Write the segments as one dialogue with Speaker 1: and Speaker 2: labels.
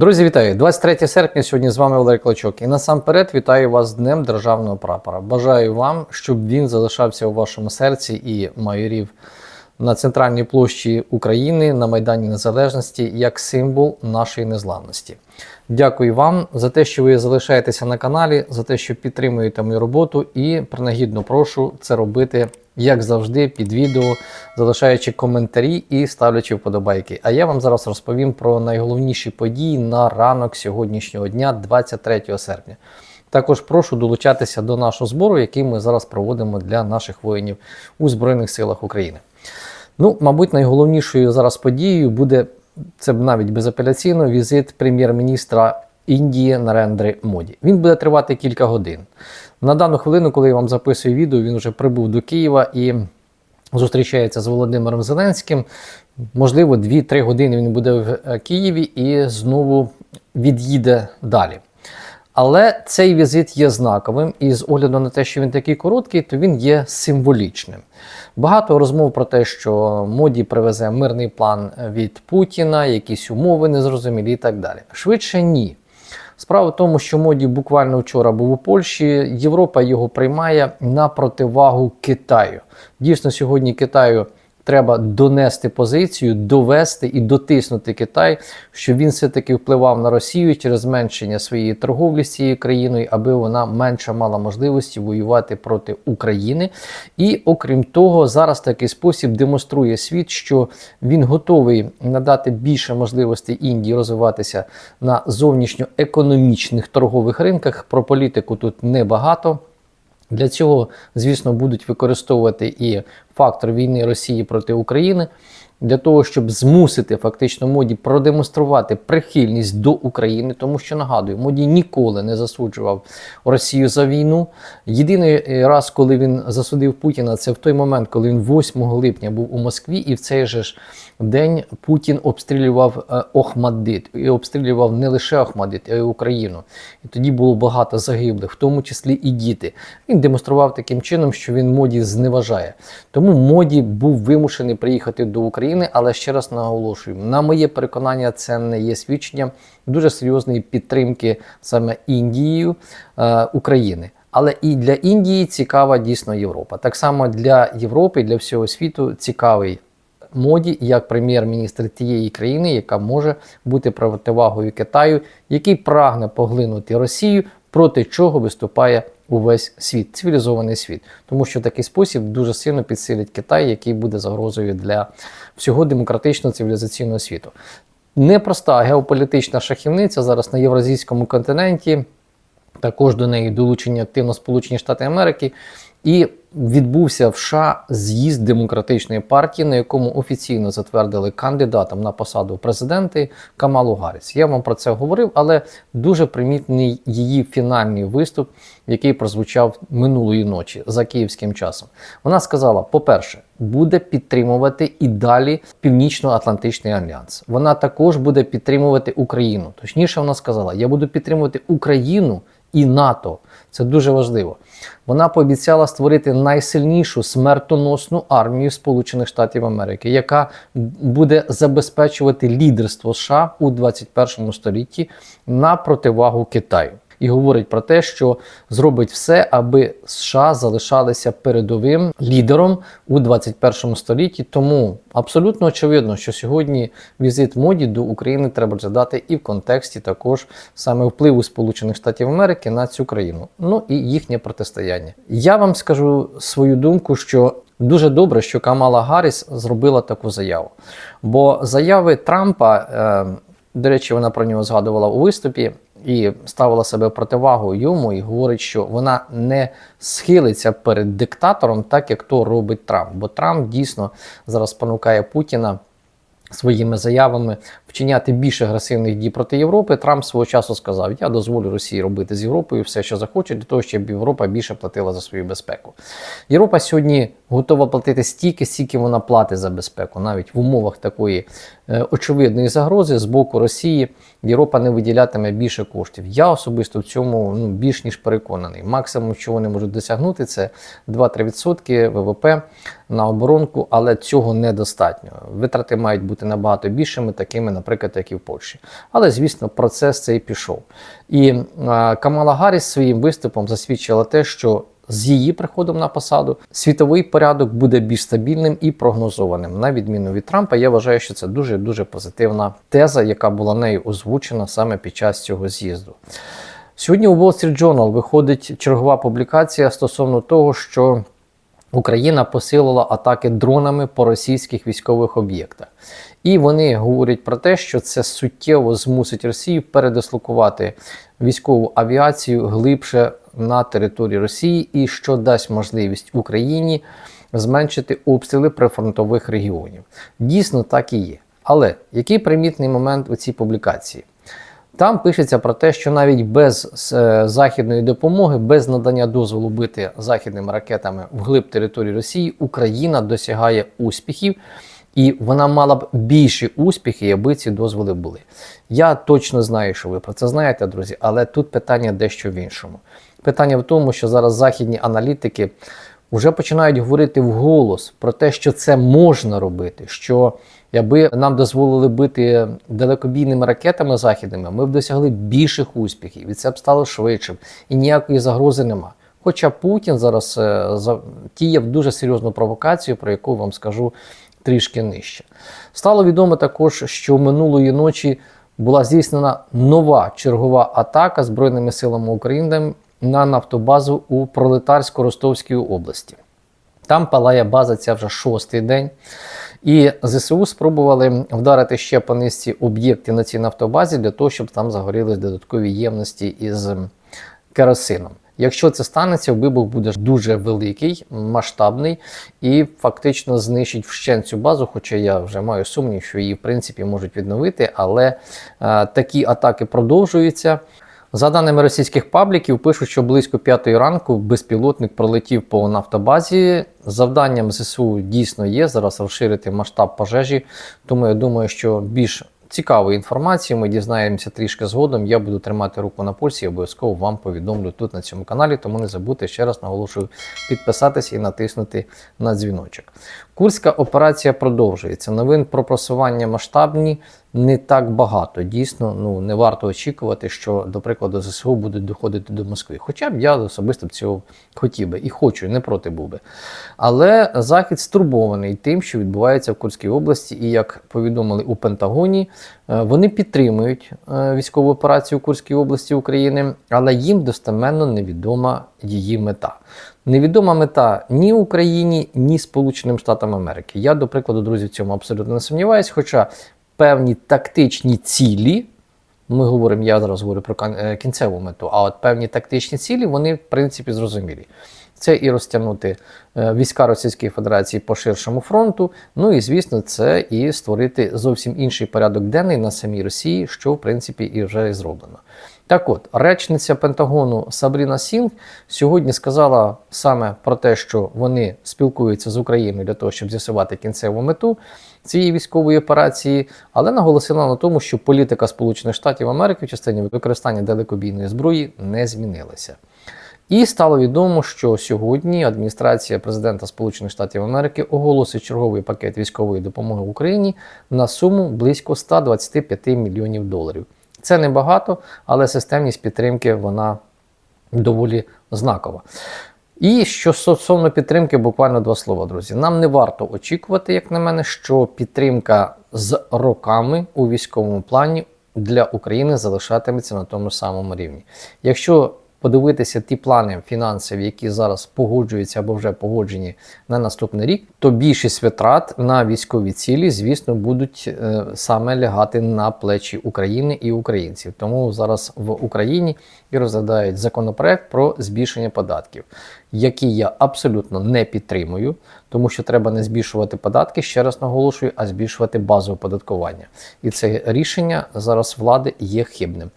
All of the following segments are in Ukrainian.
Speaker 1: Друзі, вітаю! 23 серпня. Сьогодні з вами Валерій Клочок. І насамперед вітаю вас з Днем Державного прапора. Бажаю вам, щоб він залишався у вашому серці і майорів на центральній площі України на Майдані Незалежності як символ нашої незламності. Дякую вам за те, що ви залишаєтеся на каналі, за те, що підтримуєте мою роботу, і принагідно прошу це робити, як завжди, під відео, залишаючи коментарі і ставлячи вподобайки. А я вам зараз розповім про найголовніші події на ранок сьогоднішнього дня, 23 серпня. Також прошу долучатися до нашого збору, який ми зараз проводимо для наших воїнів у Збройних силах України. Ну, мабуть, найголовнішою зараз подією буде це навіть безапеляційно візит прем'єр-міністра Індії Нарендри Моді. Він буде тривати кілька годин. На дану хвилину, коли я вам записую відео, він вже прибув до Києва і зустрічається з Володимиром Зеленським. Можливо, 2-3 години він буде в е, Києві і знову від'їде далі. Але цей візит є знаковим, і з огляду на те, що він такий короткий, то він є символічним. Багато розмов про те, що моді привезе мирний план від Путіна, якісь умови незрозумілі і так далі. Швидше ні. Справа в тому, що моді буквально вчора був у Польщі. Європа його приймає на противагу Китаю. Дійсно, сьогодні Китаю треба донести позицію, довести і дотиснути Китай, щоб він все-таки впливав на Росію через зменшення своєї торговлі з цією країною, аби вона менше мала можливості воювати проти України. І окрім того, зараз такий спосіб демонструє світ, що він готовий надати більше можливостей Індії розвиватися на зовнішньоекономічних торгових ринках. Про політику тут небагато. Для цього, звісно, будуть використовувати і фактор війни Росії проти України для того, щоб змусити фактично моді продемонструвати прихильність до України, тому що нагадую, моді ніколи не засуджував Росію за війну. Єдиний раз, коли він засудив Путіна, це в той момент, коли він 8 липня був у Москві, і в цей же ж день Путін обстрілював е, Охмаддит і обстрілював не лише Охмаддит, а й Україну. І тоді було багато загиблих, в тому числі і діти. Він демонстрував таким чином, що він моді зневажає. Тому моді був вимушений приїхати до України. Але ще раз наголошую, на моє переконання, це не є свідченням дуже серйозної підтримки саме Індією е, України. Але і для Індії цікава дійсно Європа. Так само для Європи, для всього світу цікавий моді як прем'єр-міністр тієї країни, яка може бути противагою Китаю, який прагне поглинути Росію, проти чого виступає увесь світ, цивілізований світ, тому що такий спосіб дуже сильно підсилить Китай, який буде загрозою для всього демократичного цивілізаційного світу. Непроста геополітична шахівниця зараз на євразійському континенті. Також до неї долучені активно Сполучені Штати Америки. І відбувся в США з'їзд демократичної партії, на якому офіційно затвердили кандидатом на посаду президенти Камалу Гарріс. Я вам про це говорив, але дуже примітний її фінальний виступ, який прозвучав минулої ночі за київським часом. Вона сказала: по-перше, буде підтримувати і далі Північно-Атлантичний альянс. Вона також буде підтримувати Україну. Точніше, вона сказала: Я буду підтримувати Україну і НАТО. Це дуже важливо. Вона пообіцяла створити найсильнішу смертоносну армію Сполучених Штатів Америки, яка буде забезпечувати лідерство США у 21 столітті на противагу Китаю. І говорить про те, що зробить все, аби США залишалися передовим лідером у 21 столітті. Тому абсолютно очевидно, що сьогодні візит моді до України треба розглядати і в контексті також саме впливу Сполучених Штатів Америки на цю країну. Ну і їхнє протистояння. Я вам скажу свою думку, що Дуже добре, що Камала Гарріс зробила таку заяву. Бо заяви Трампа, е, до речі, вона про нього згадувала у виступі і ставила себе противагу йому, і говорить, що вона не схилиться перед диктатором, так як то робить Трамп. Бо Трамп дійсно зараз понукає Путіна. Своїми заявами вчиняти більш агресивних дій проти Європи, Трамп свого часу сказав: Я дозволю Росії робити з Європою все, що захоче, для того, щоб Європа більше платила за свою безпеку. Європа сьогодні готова платити стільки, стільки вона платить за безпеку, навіть в умовах такої е, очевидної загрози з боку Росії. Європа не виділятиме більше коштів. Я особисто в цьому ну, більш ніж переконаний. Максимум, що вони можуть досягнути, це 2-3% ВВП на оборонку, але цього недостатньо. Витрати мають бути набагато більшими, такими, наприклад, як і в Польщі. Але, звісно, процес цей пішов. І е, Камала Гарріс своїм виступом засвідчила те, що з її приходом на посаду світовий порядок буде більш стабільним і прогнозованим. На відміну від Трампа, я вважаю, що це дуже дуже позитивна теза, яка була нею озвучена саме під час цього з'їзду. Сьогодні у Wall Street Journal виходить чергова публікація стосовно того, що Україна посилила атаки дронами по російських військових об'єктах. І вони говорять про те, що це суттєво змусить Росію передислокувати військову авіацію глибше на території Росії, і що дасть можливість Україні зменшити обстріли прифронтових регіонів. Дійсно, так і є. Але який примітний момент у цій публікації? Там пишеться про те, що навіть без е, західної допомоги, без надання дозволу бити західними ракетами вглиб території Росії, Україна досягає успіхів, і вона мала б більші успіхи, аби ці дозволи були. Я точно знаю, що ви про це знаєте, друзі, але тут питання дещо в іншому. Питання в тому, що зараз західні аналітики вже починають говорити вголос про те, що це можна робити. що Якби нам дозволили бити далекобійними ракетами західними, ми б досягли більших успіхів, і це б стало швидшим, і ніякої загрози нема. Хоча Путін зараз е, затіяв дуже серйозну провокацію, про яку вам скажу трішки нижче. Стало відомо також, що минулої ночі була здійснена нова чергова атака Збройними силами України на нафтобазу у Пролетарсько-Ростовській області. Там палає база ця вже шостий день. І ЗСУ спробували вдарити ще по низці об'єкти на цій нафтобазі для того, щоб там загорілись додаткові ємності із керосином. Якщо це станеться, вибух буде дуже великий, масштабний і фактично знищить вщент цю базу. Хоча я вже маю сумнів, що її в принципі можуть відновити, але е, такі атаки продовжуються. За даними російських пабліків, пишуть, що близько п'ятої ранку безпілотник пролетів по нафтобазі. Завданням ЗСУ дійсно є зараз розширити масштаб пожежі. Тому я думаю, що більш цікавої інформації ми дізнаємося трішки згодом. Я буду тримати руку на пульсі обов'язково вам повідомлю тут на цьому каналі. Тому не забудьте ще раз наголошую підписатись і натиснути на дзвіночок. Курська операція продовжується. Новин про просування масштабні не так багато. Дійсно, ну не варто очікувати, що, до прикладу, ЗСУ будуть доходити до Москви. Хоча б я особисто б цього хотів би і хочу, не проти був би. Але Захід стурбований тим, що відбувається в Курській області, і як повідомили у Пентагоні, е, вони підтримують е, військову операцію в Курській області України, але їм достеменно невідома її мета. Невідома мета ні Україні, ні Сполученим Штатам Америки. Я, до прикладу, друзі, в цьому абсолютно не сумніваюся. Хоча певні тактичні цілі, ми говоримо, я зараз говорю про е, кінцеву мету, а от певні тактичні цілі, вони, в принципі, зрозумілі. Це і розтягнути е, війська Російської Федерації по ширшому фронту. Ну і звісно, це і створити зовсім інший порядок денний на самій Росії, що в принципі і вже зроблено. Так от, речниця Пентагону Сабріна Сінг сьогодні сказала саме про те, що вони спілкуються з Україною для того, щоб з'ясувати кінцеву мету цієї військової операції, але наголосила на тому, що політика Сполучених Штатів Америки в частині використання далекобійної зброї не змінилася. І стало відомо, що сьогодні адміністрація президента Сполучених Штатів Америки оголосить черговий пакет військової допомоги Україні на суму близько 125 мільйонів доларів. Це небагато, але системність підтримки вона доволі знакова. І що стосовно підтримки, буквально два слова, друзі. Нам не варто очікувати, як на мене, що підтримка з роками у військовому плані для України залишатиметься на тому самому рівні. Якщо подивитися ті плани фінансові, які зараз погоджуються або вже погоджені на наступний рік, то більшість витрат на військові цілі, звісно, будуть е, саме лягати на плечі України і українців. Тому зараз в Україні і розглядають законопроект про збільшення податків, які я абсолютно не підтримую, тому що треба не збільшувати податки, ще раз наголошую, а збільшувати базове податкування. І це рішення зараз влади є хибним.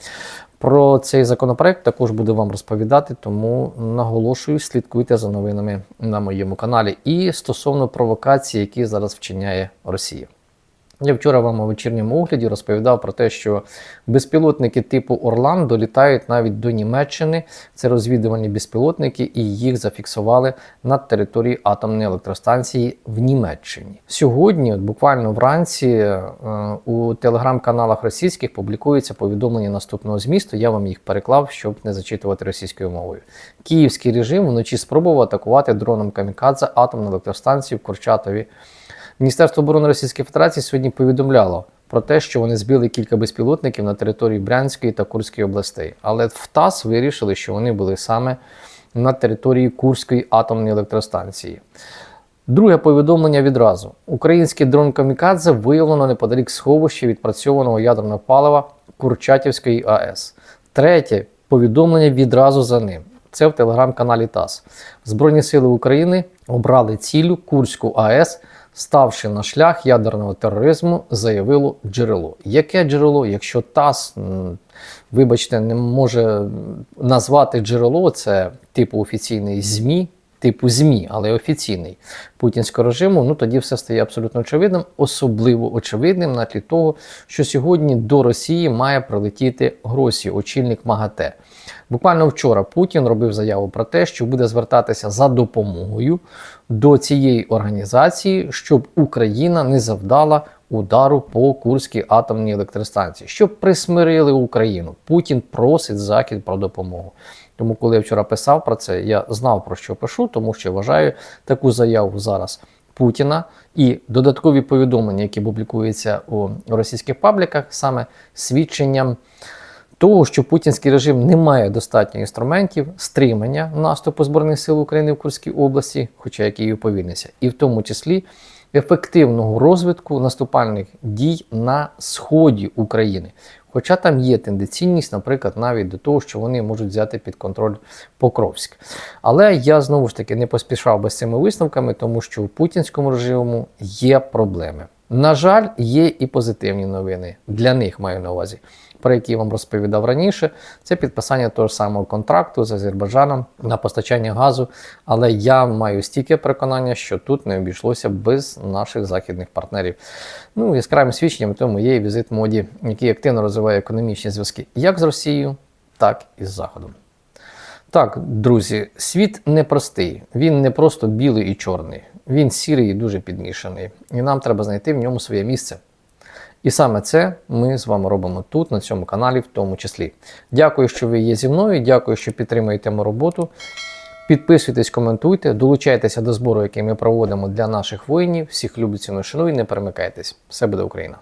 Speaker 1: Про цей законопроект також буду вам розповідати, тому наголошую, слідкуйте за новинами на моєму каналі. І стосовно провокації, які зараз вчиняє Росія. Я вчора вам у вечірньому огляді розповідав про те, що безпілотники типу Орлан долітають навіть до Німеччини. Це розвідувальні безпілотники, і їх зафіксували на території атомної електростанції в Німеччині. Сьогодні, от буквально вранці, е, у телеграм-каналах російських публікується повідомлення наступного змісту. Я вам їх переклав, щоб не зачитувати російською мовою. Київський режим вночі спробував атакувати дроном Камікадзе атомну електростанцію в Курчатові. Міністерство оборони Російської Федерації сьогодні повідомляло про те, що вони збили кілька безпілотників на території Брянської та Курської областей. Але в ТАСС вирішили, що вони були саме на території Курської атомної електростанції. Друге повідомлення відразу: український дрон Камікадзе виявлено неподалік сховища відпрацьованого ядерного палива Курчатівської АЕС. Третє повідомлення відразу за ним. Це в телеграм-каналі ТАСС. Збройні сили України обрали цілю Курську АЕС, ставши на шлях ядерного тероризму, заявило джерело. Яке джерело, якщо ТАСС, вибачте, не може назвати джерело, це типу офіційний ЗМІ, типу ЗМІ, але офіційний путінського режиму, ну тоді все стає абсолютно очевидним, особливо очевидним на тлі того, що сьогодні до Росії має прилетіти Гросі, очільник МАГАТЕ. Буквально вчора Путін робив заяву про те, що буде звертатися за допомогою до цієї організації, щоб Україна не завдала удару по Курській атомній електростанції, щоб присмирили Україну. Путін просить Захід про допомогу. Тому, коли я вчора писав про це, я знав про що пишу, тому що вважаю таку заяву зараз Путіна. І додаткові повідомлення, які публікуються у російських пабліках, саме свідченням того, що путінський режим не має достатньо інструментів стримання наступу Збройних сил України в Курській області, хоча який і уповільнився, і в тому числі ефективного розвитку наступальних дій на сході України. Хоча там є тенденційність, наприклад, навіть до того, що вони можуть взяти під контроль Покровськ. Але я знову ж таки не поспішав би з цими висновками, тому що у путінському режиму є проблеми. На жаль, є і позитивні новини. Для них маю на увазі, про які я вам розповідав раніше. Це підписання того ж самого контракту з Азербайджаном на постачання газу. Але я маю стільки переконання, що тут не обійшлося без наших західних партнерів. Ну, яскравим свідченням тому є і візит моді, який активно розвиває економічні зв'язки як з Росією, так і з Заходом. Так, друзі, світ непростий. Він не просто білий і чорний. Він сірий і дуже підмішаний. І нам треба знайти в ньому своє місце. І саме це ми з вами робимо тут, на цьому каналі, в тому числі. Дякую, що ви є зі мною. Дякую, що підтримуєте мою роботу. Підписуйтесь, коментуйте, долучайтеся до збору, який ми проводимо для наших воїнів. Всіх люблю, і шаную, не перемикайтесь. Все буде Україна!